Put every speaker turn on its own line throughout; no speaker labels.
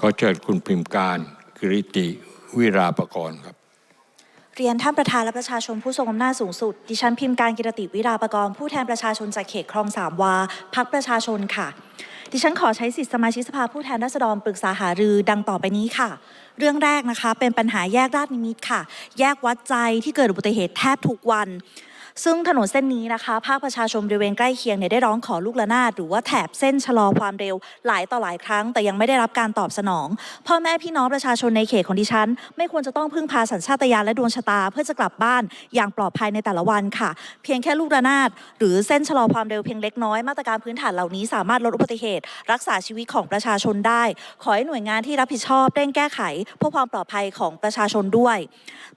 ขอเชิญคุณพิมพ์การกิริติวิราประกรณ์ครับ
เรียนท่านประธานและประชาชนผู้ทรงอำนาจสูงสุด ดิฉันพิมพ์การกิรติวิราปกรณ์ผู้แทนประชาชนจากเขตคลองสามวาพักประชาชนค่ะ ดิฉันขอใช้สิทธิสมาชิกสภาผู้แทนราษฎรปรึกษาหารือดังต่อไปนี้ค่ะ เรื่องแรกนะคะ เป็นปัญหาแยกราชนิมิตค่ะ แยกวัดใจที่เกิดอุบัติเหตุแทบทุกวัน ซึ่งถนนเส้นนี้นะคะ ภาคประชาชนบริเวณใกล้เคียงเนี่ยได้ร้องขอลูกระนาดหรือว่าแถบเส้นชะลอความเร็วหลายต่อหลายครั้ง แต่ยังไม่ได้รับการตอบสนอง พ่อแม่พี่น้องประชาชนในเขตของดิฉัน ไม่ควรจะต้องพึ่งพาสัญชาตญาณและดวงชะตา เพื่อจะกลับบ้านอย่างปลอดภัยในแต่ละวันค่ะ เพียงแค่ลูกระนาดหรือเส้นชะลอความเร็วเพียงเล็กน้อยมาตรการพื้นฐานเหล่านี้สามารถลดอุบัติเหตุ รักษาชีวิตของประชาชนได้ ขอให้หน่วยงานที่รับผิดชอบเร่งแก้ไขเพื่อความปลอดภัยของประชาชนด้วย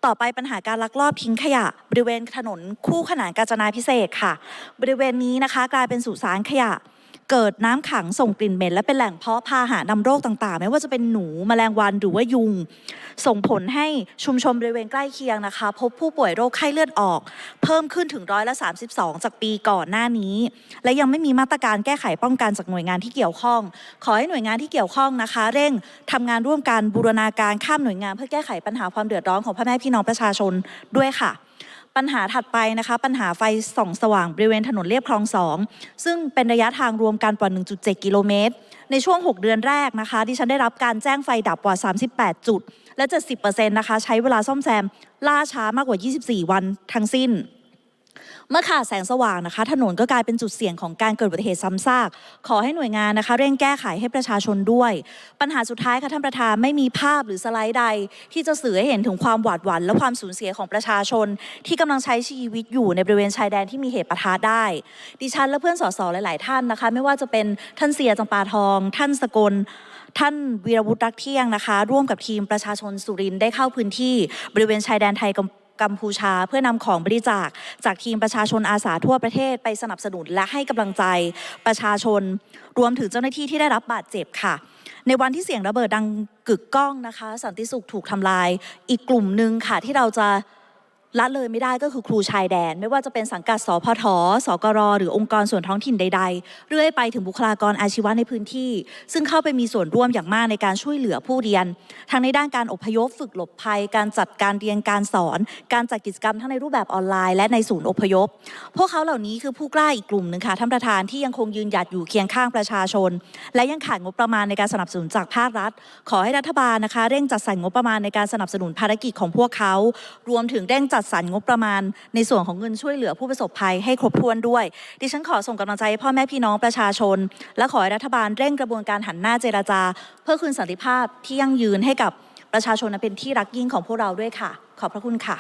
ต่อไปปัญหาการลักลอบทิ้งขยะ บริเวณถนนคู่ขนานกาญจนาพิเศษค่ะ บริเวณนี้นะคะ กลายเป็นสุสานขยะ เกิดน้ำขังส่งกลิ่นเหม็น และเป็นแหล่งเพาะพาหะนำโรคต่างๆ ไม่ว่าจะเป็นหนูแมลงวันหรือว่ายุง ส่งผลให้ชุมชนบริเวณใกล้เคียงนะคะ พบผู้ป่วยโรคไข้เลือดออก เพิ่มขึ้นถึงร้อยละ32 จากปีก่อนหน้านี้ และยังไม่มีมาตรการแก้ไขป้องกันจากหน่วยงานที่เกี่ยวข้อง ขอให้หน่วยงานที่เกี่ยวข้องนะคะ เร่งทำงานร่วมกันบูรณาการข้ามหน่วยงาน เพื่อแก้ไขปัญหาความเดือดร้อนของพ่อแม่พี่น้องประชาชนด้วยค่ะ ปัญหาถัดไปนะคะ ปัญหาไฟส่องสว่างบริเวณถนนเรียบคลองสองซึ่งเป็นระยะทางรวมกันกว่า 1.7 กิโลเมตร ในช่วง 6 เดือนแรกนะคะ ดิฉันได้รับการแจ้งไฟดับกว่า 38 จุด และ 70%นะคะ ใช้เวลาซ่อมแซม ล่าช้ามากกว่า 24 วันทั้งสิ้น เมื่อขาดแสงสว่างนะคะ ถนนก็กลายเป็นจุดเสี่ยงของการเกิดอุบัติเหตุซ้ำซาก ขอให้หน่วยงานนะคะ เร่งแก้ไขให้ประชาชนด้วย ปัญหาสุดท้ายค่ะท่านประธานไม่มีภาพหรือสไลด์ใด ที่จะสื่อให้เห็นถึงความหวาดหวั่นและความสูญเสียของประชาชน ที่กำลังใช้ชีวิตอยู่ในบริเวณชายแดนที่มีเหตุปะทะได้ ดิฉันและเพื่อนสสหลาย ๆ ท่านนะคะ ไม่ว่าจะเป็นท่านเสียจำปาทอง ท่านสกลท่านวีรวุฒิรักเที่ยงนะคะ ร่วมกับทีมประชาชนสุรินได้เข้าพื้นที่บริเวณชายแดนไทยกัม กัมพูชา เพื่อนำของบริจาคจากทีมประชาชนอาสาทั่วประเทศไปสนับสนุนและให้กำลังใจประชาชน รวมถึงเจ้าหน้าที่ที่ได้รับบาดเจ็บค่ะ ในวันที่เสียงระเบิดดังกึกก้องนะคะ สันติสุขถูกทำลาย อีกกลุ่มหนึ่งค่ะที่เราจะ ละเลยไม่ได้ก็คือครูชายแดน ไม่ว่าจะเป็นสังกัดสพทสกร หรือองค์กรส่วนท้องถิ่นใด ๆ เรื่อยไปถึงบุคลากรอาชีวะในพื้นที่ ซึ่งเข้าไปมีส่วนร่วมอย่างมากในการช่วยเหลือผู้เรียน ทั้งในด้านการอพยพฝึกหลบภัย การจัดการเรียนการสอน การจัดกิจกรรมทั้งในรูปแบบออนไลน์และในศูนย์อพยพ พวกเขาเหล่านี้คือผู้กล้าอีกกลุ่มหนึ่งค่ะท่านประธานที่ยังคงยืนหยัดอยู่เคียงข้างประชาชน และยังขาดงบประมาณในการสนับสนุนจากภาครัฐ ขอให้รัฐบาลนะคะ เร่งจัดสรรงบประมาณในการสนับสนุนภารกิจของพวกเขา รวมถึงเร่งจัดสรรงบประมาณ ในส่วนของเงินช่วยเหลือผู้ประสบภัยให้ครบถ้วนด้วย ดิฉันขอส่งกำลังใจให้พ่อแม่พี่น้องประชาชน และขอให้รัฐบาลเร่งกระบวนการหันหน้าเจรจา เพื่อคืนสันติภาพที่ยั่งยืนให้กับประชาชนเป็นที่รักยิ่งของพวกเราด้วยค่ะ ขอบพระคุณค่ะ